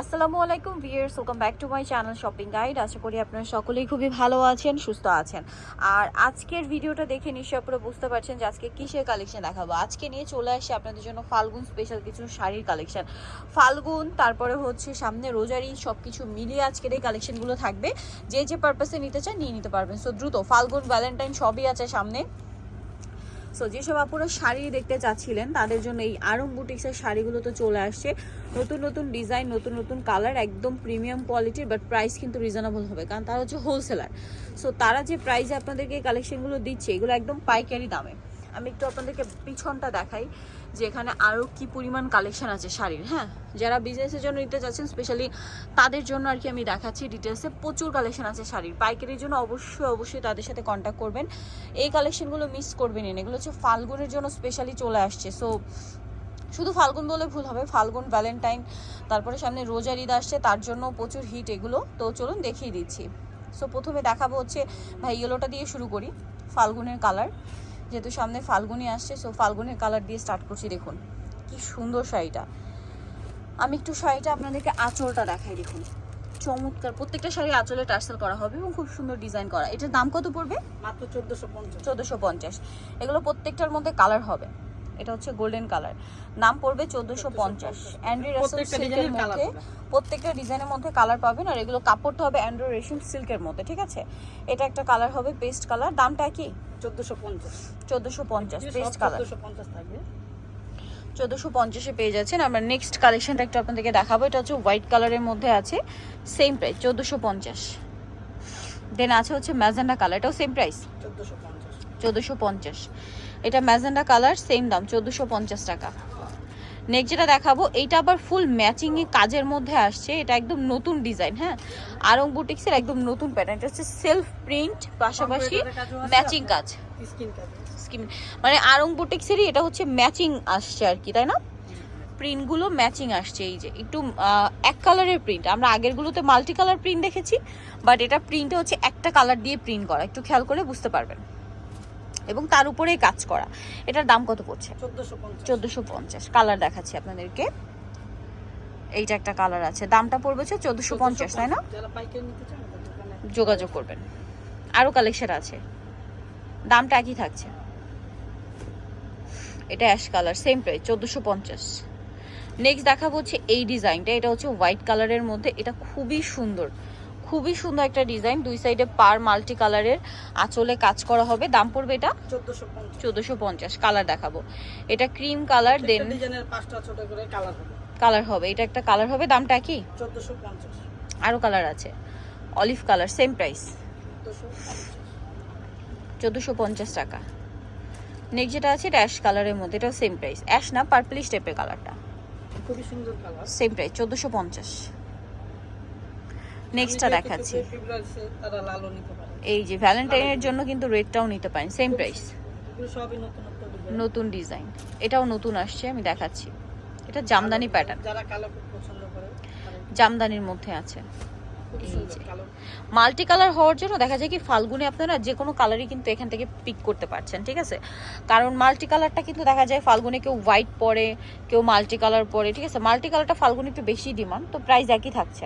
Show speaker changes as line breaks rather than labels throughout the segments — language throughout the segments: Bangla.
আসসালামু আলাইকুম viewers welcome back to my channel shopping guide. আশা করি আপনারা সকলেই খুবই ভালো আছেন, সুস্থ আছেন। আর আজকের ভিডিওটা দেখে নিশ্চয়ই আপনারা বুঝতে পারছেন যে আজকে কিসের কালেকশন দেখাবো। আজকে নিয়ে চলে আসছে আপনাদের জন্য ফাল্গুন স্পেশাল কিছু শাড়ির কালেকশন ফাল্গুন তারপরে হচ্ছে সামনে রোজারি সব কিছু মিলিয়ে আজকের এই কালেকশনগুলো থাকবে। যে যে পারপাসে নিতে চান, নিয়ে নিতে পারবেন। সো দ্রুত ফাল্গুন ভ্যালেন্টাইন সবই আছে সামনে। সো যেসব আপুরা শাড়ি দেখতে চাচ্ছিলেন, তাদের জন্য এই আরম বুটিক্সের শাড়িগুলো তো চলে আসছে। নতুন নতুন ডিজাইন নতুন নতুন কালার একদম প্রিমিয়াম কোয়ালিটির বাট প্রাইস কিন্তু রিজনেবল হবে, কারণ তারা হচ্ছে হোলসেলার সো তারা যে প্রাইসে আপনাদেরকে এই কালেকশনগুলো দিচ্ছে, এগুলো একদম পাইকারি দামে। আমি একটু আপনাদেরকে পিছনটা দেখাই যে এখানে আরও কি পরিমাণ কালেকশন আছে শাড়ির হ্যাঁ? যারা বিজনেসের জন্য নিতে চাচ্ছেন স্পেশালি তাদের জন্য আর কি আমি দেখাচ্ছি ডিটেলসে প্রচুর কালেকশন আছে শাড়ির। পাইকারির জন্য অবশ্যই অবশ্যই তাদের সাথে কন্ট্যাক্ট করবেন। এই কালেকশনগুলো মিস করবেন এগুলো হচ্ছে ফাল্গুনের জন্য স্পেশালি চলে আসছে। সো শুধু ফাল্গুন বলে ভুল হবে। ফাল্গুন ভ্যালেন্টাইন তারপরে সামনে রোজার ঈদ আসছে, তার জন্য প্রচুর হিট এগুলো। তো চলুন দেখিয়ে দিচ্ছি। সো প্রথমে দেখাবো হচ্ছে, ভাই ইয়েলোটা দিয়ে শুরু করি, ফাল্গুনের কালার যেহেতু সামনে ফাল্গুনি আসছে সো ফাল্গুনের কালার দিয়ে স্টার্ট করছি দেখুন। কি সুন্দর শাড়িটা। আমি একটু শাড়িটা আপনাদেরকে আঁচলটা দেখাই দেখুন। চমৎকার। প্রত্যেকটা শাড়ি আঁচলে টার্সেল করা হবে এবং খুব সুন্দর ডিজাইন করা। এটার দাম কত পড়বে?
মাত্র চোদ্দশো পঞ্চাশ।
চোদ্দোশো পঞ্চাশ। এগুলো প্রত্যেকটার মধ্যে কালার হবে। এটা হচ্ছে গোল্ডেন কালার। নাম পড়বে চোদ্দোশো পঞ্চাশ। অ্যান্ড্রি রেশম সিল্কের মধ্যে প্রত্যেকটা ডিজাইনের মধ্যে কালার পাবেন আর এগুলো কাপড়টা হবে অ্যান্ড্রো রেশম সিল্কের মধ্যে ঠিক আছে? এটা একটা কালার হবে পেস্ট কালার দামটা কি?
চোদ্দশো পঞ্চাশ।
চোদ্দোশো পঞ্চাশ পেস্ট কালার
থাকবে।
চোদ্দোশো পঞ্চাশে পেয়ে যাচ্ছেন। আমরা নেক্সট কালেকশনটা একটু আপনাদেরকে দেখাবো। এটা হচ্ছে হোয়াইট কালারের মধ্যে আছে। সেম প্রাইস চোদ্দোশো পঞ্চাশ। দেন আছে হচ্ছে ম্যাজেন্ডা কালার এটাও সেম প্রাইস
চোদ্দশো পঞ্চাশ।
চোদ্দোশো পঞ্চাশ। এটা ম্যাজেন্ডা কালার সেম দাম চোদ্দোশো পঞ্চাশ টাকা। নেক্সট যেটা দেখাবো এইটা আবার ফুল ম্যাচিং এ কাজের মধ্যে আসছে। এটা একদম নতুন ডিজাইন হ্যাঁ? আরং বুটিক্সের একদম নতুন প্যাটার্ন এটা হচ্ছে সেলফ প্রিন্ট পাশাপাশি ম্যাচিং কাজ।
স্কিন
মানে আরং বুটিক্সেরই এটা হচ্ছে ম্যাচিং আসছে আর কি তাই না? প্রিন্টগুলো ম্যাচিং আসছে এই যে একটু এক কালারের প্রিন্ট আমরা আগেরগুলোতে মাল্টি কালার প্রিন্ট দেখেছি বাট এটা প্রিন্টে হচ্ছে একটা কালার দিয়ে প্রিন্ট করা। একটু খেয়াল করে বুঝতে পারবেন। এবং তার উপরেই কাজ করা। এটার দাম কত পড়ছে?
চোদ্দশো পঞ্চাশ।
কালার দেখাচ্ছি আপনাদেরকে। এইটা একটা কালার আছে। দামটা পড়বে হচ্ছে চোদ্দোশো পঞ্চাশ তাই না? যোগাযোগ করবেন। আরও কালেকশন আছে। দামটা একই থাকছে। এটা অ্যাশ কালার সেম প্রাইস চোদ্দোশো পঞ্চাশ। নেক্সট দেখাবো হচ্ছে এই ডিজাইনটা এটা হচ্ছে হোয়াইট কালারের মধ্যে। এটা খুবই সুন্দর। খুবই সুন্দর একটা ডিজাইন। দুই সাইডে পার মাল্টি কালারের আঁচলে কাজ করা হবে। দাম পড়বে এটা?
চোদ্দশো পঞ্চাশ।
কালার দেখাবো। এটা ক্রিম কালার দেন
ডিজাইনের পাঁচটা ছোট করে কালার হবে।
কালার হবে। এটা একটা কালার হবে। দামটা কি? আরও কালার আছে। Olive colour same price.
চোদ্দশো
পঞ্চাশ টাকা। নেক্সট যেটা আছে এটা অ্যাশ কালারের মধ্যে। এটাও সেম প্রাইস। অ্যাশ না পার্পলিশ টাইপের কালারটা।
খুবই সুন্দর কালার।
সেম প্রাইস চোদ্দোশো পঞ্চাশ। নেক্সটটা দেখাচ্ছি। এই যে ভ্যালেন্টাইনের জন্য কিন্তু রেটটাও নিতে পারেন সেম প্রাইস
নতুন ডিজাইন
এটাও নতুন আসছে আমি দেখাচ্ছি। এটা জামদানি প্যাটার্ন জামদানির মধ্যে আছে। মাল্টি কালার হওয়ার জন্য দেখা যায় কি ফাল্গুনে আপনারা যে কোনো কালারই কিন্তু এখান থেকে পিক করতে পারছেন ঠিক আছে? কারণ মাল্টি কালারটা কিন্তু দেখা যায় ফাল্গুনে কেউ হোয়াইট পরে কেউ মাল্টি কালার পরে ঠিক আছে? মাল্টি কালারটা ফাল্গুনে একটু বেশি ডিমান্ড তো প্রাইস একই থাকছে।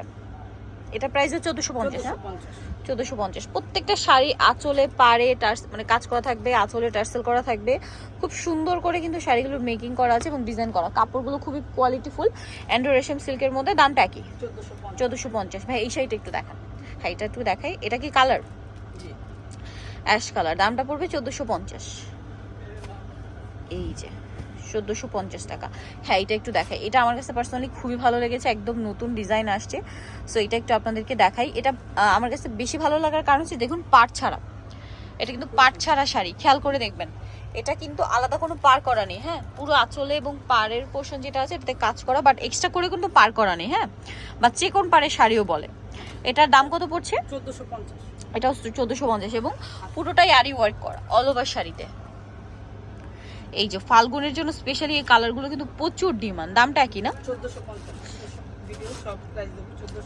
এটা প্রাইস হচ্ছে চোদ্দোশো পঞ্চাশ
চোদ্দশো
হ্যাঁ
পঞ্চাশ।
চোদ্দোশো পঞ্চাশ। প্রত্যেকটা শাড়ি আঁচলে পাড়ে টার্স মানে কাজ করা থাকবে আঁচলে টার্সেল করা থাকবে। খুব সুন্দর করে কিন্তু শাড়িগুলোর মেকিং করা আছে এবং ডিজাইন করা। কাপড়গুলো খুবই কোয়ালিটিফুল অ্যান্ড্রো রেশম সিল্কের মধ্যে দামটা একই।
চোদ্দশো পঞ্চাশ।
ভাই এই শাড়িটা একটু দেখান। হ্যাঁ এটা একটু দেখাই। এটা কি কালার
জি।
অ্যাশ কালার দামটা পড়বে চোদ্দোশো পঞ্চাশ। এই যে। চোদ্দোশো পঞ্চাশ টাকা। হ্যাঁ এটা একটু দেখাই। এটা আমার কাছে পার্সোনালি খুবই ভালো লেগেছে একদম নতুন ডিজাইন আসছে। সো এটা একটু আপনাদেরকে দেখাই। এটা আমার কাছে বেশি ভালো লাগার কারণ হচ্ছে দেখুন পাট ছাড়া। এটা কিন্তু পাট ছাড়া শাড়ি খেয়াল করে দেখবেন। এটা কিন্তু আলাদা কোনো পার করা নেই হ্যাঁ? পুরো আঁচলে এবং পাড়ের পোর্শন যেটা আছে এটাতে কাজ করা বাট এক্সট্রা করে কিন্তু পার করা নেই হ্যাঁ? বা চিকন পাড়ের শাড়িও বলে। এটার দাম কত পড়ছে?
চোদ্দশো পঞ্চাশ।
এটা চোদ্দোশো পঞ্চাশ এবং পুরোটাই আরি ওয়ার্ক করা অল ওভার শাড়িতে। এই যে ফাল্গুনের জন্য স্পেশালি এই কালারগুলো কিন্তু প্রচুর ডিমান্ড দামটা একই না?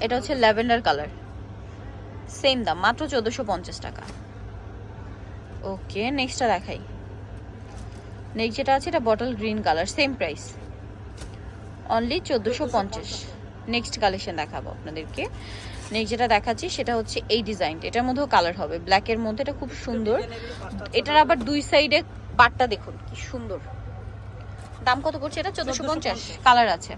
এটা হচ্ছে ল্যাভেন্ডার কালার সেম দাম, মাত্র চোদ্দোশো পঞ্চাশ টাকা। ওকে নেক্সটটা দেখাই। নেক্সট যেটা আছে, এটা bottle green colour same price only চোদ্দোশো পঞ্চাশ। নেক্সট কালেকশন দেখাবো আপনাদেরকে। নেক্সট যেটা দেখাচ্ছি, সেটা হচ্ছে এই ডিজাইনটা এটার মধ্যেও কালার হবে। ব্ল্যাকের মধ্যে এটা খুব সুন্দর। এটার আবার দুই সাইডে পাটটা দেখুন কি সুন্দর। দাম কত পড়ছে এটা? চোদ্দশো পঞ্চাশ। কালার আছে।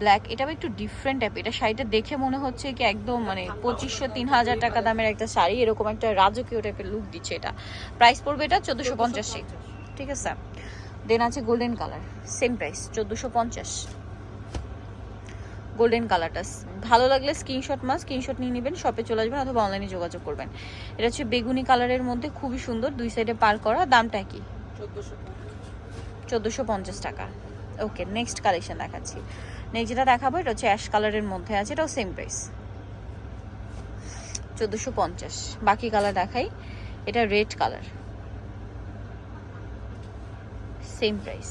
ব্ল্যাক এটা একটু ডিফারেন্ট টাইপ এটা শাড়িটা দেখে মনে হচ্ছে কি একদম মানে পঁচিশশো তিন হাজার টাকা দামের একটা শাড়ি এরকম একটা রাজকীয় টাইপের লুক দিচ্ছে এটা। প্রাইস পড়বে এটা চোদ্দশো পঞ্চাশে। ঠিক আছে? দেন আছে গোল্ডেন কালার সেম প্রাইস চোদ্দোশো পঞ্চাশ। গোল্ডেন কালারটা ভালো লাগলে স্ক্রিনশট মাস স্ক্রিনশট নিয়ে নেবেন শপে চলে আসবেন অথবা অনলাইনে যোগাযোগ করবেন। এটা হচ্ছে বেগুনি কালারের মধ্যে খুবই সুন্দর দুই সাইডে পার করা দামটা কি?
চোদ্দোশো
পঞ্চাশ। টাকা। ওকে নেক্সট কালেকশন দেখাচ্ছি। নেক্সট যেটা দেখাবো এটা হচ্ছে অ্যাশ কালারের মধ্যে আছে এটাও সেম প্রাইস চোদ্দোশো পঞ্চাশ। বাকি কালার দেখাই এটা red colour same price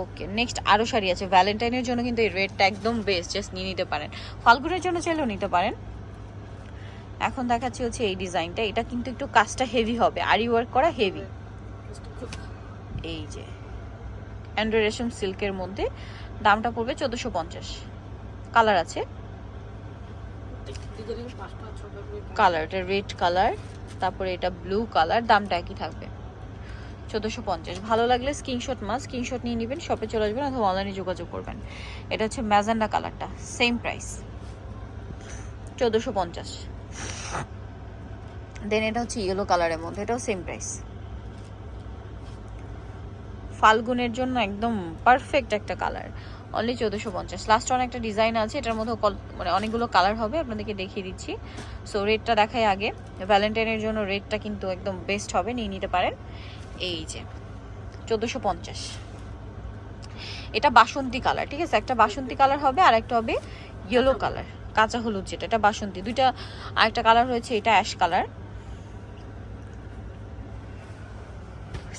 okay next আরও শাড়ি আছে। ভ্যালেন্টাইনের জন্য কিন্তু এই রেডটা একদম বেস্ট জাস্ট নিয়ে নিতে পারেন। ফাল্গুনের জন্য চাইলেও নিতে পারেন। এখন দেখাচ্ছি হচ্ছে এই ডিজাইনটা এটা কিন্তু একটু কাজটা হেভি হবে। আরি ওয়ার্ক করা হেভি এই যে অ্যান্ড্রয়েড রেশম সিল্কের মধ্যে। দামটা পড়বে চোদ্দোশো পঞ্চাশ। কালার আছে।
ডিজাইনের পাঁচটা ছটা করে
কালার এটা রেড কালার তারপরে এটা ব্লু কালার দামটা একই থাকবে। চোদ্দোশো পঞ্চাশ। ভালো লাগলে স্ক্রিনশট মাস স্ক্রিনশট নিয়ে নেবেন শপে চলে আসবেন অথবা অনলাইনে যোগাযোগ করবেন। এটা হচ্ছে ম্যাজেন্ডা কালারটা সেম প্রাইস চোদ্দোশো পঞ্চাশ। দেন এটা হচ্ছে ইয়েলো কালারের মধ্যে, এটাও সেম প্রাইস ফাল্গুনের জন্য একদম পারফেক্ট একটা কালার অনলি চোদ্দোশো পঞ্চাশ। লাস্ট অন একটা ডিজাইন আছে, এটার মধ্যে মানে অনেকগুলো কালার হবে, আপনাদেরকে দেখিয়ে দিচ্ছি। সো রেডটা দেখাই আগে। ভ্যালেন্টাইনের জন্য রেডটা কিন্তু একদম বেস্ট হবে, নিয়ে নিতে পারেন। এই যে চোদ্দোশো পঞ্চাশ। এটা বাসন্তী কালার ঠিক আছে? একটা বাসন্তী কালার হবে আর একটা হবে ইয়েলো কালার কাঁচা হলুদ যেটা এটা বাসন্তী। দুইটা আরেকটা কালার হয়েছে এটা অ্যাশ কালার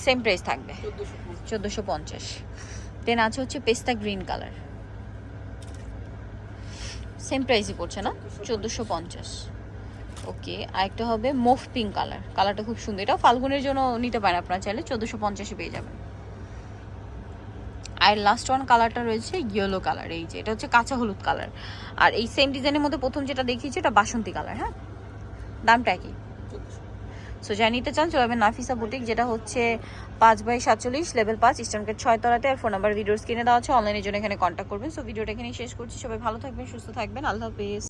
সেম প্রাইস থাকবে।
চোদ্দোশো পঞ্চাশ।
দেন আছে হচ্ছে পেস্তা গ্রিন কালার সেম প্রাইসই পড়ছে না? চোদ্দোশো পঞ্চাশ। ওকে, আরেকটা হবে মুভ পিঙ্ক কালার। কালারটা খুব সুন্দর। এটা ফাল্গুনের জন্য নিতে পারেন আপনারা চাইলে, চোদ্দোশো পঞ্চাশে পেয়ে যাবেন। আর লাস্ট ওয়ান কালারটা রয়েছে ইয়েলো কালার, এই যে, এটা হচ্ছে কাঁচা হলুদ কালার। আর এই সেম ডিজাইনের মধ্যে প্রথম যেটা দেখিয়েছি, এটা বাসন্তী কালার হ্যাঁ? দামটা
চোদ্দোশো
সো যাই নিতে চান, চলে যাবেন নাফিসা বুটিক যেটা হচ্ছে পাঁচ বাই সাতচল্লিশ লেভেল পাঁচ ইস্টার্ন গেট ছয় তলাতে। আর ফোন নাম্বার ভিডিওর স্ক্রিনে দেওয়া আছে অনলাইনের জন্য এখানে কন্ট্যাক্ট করবেন। সো ভিডিওটা এখানেই শেষ করছি। সবাই ভালো থাকবেন, সুস্থ থাকবেন। আল্লাহ হাফেজ।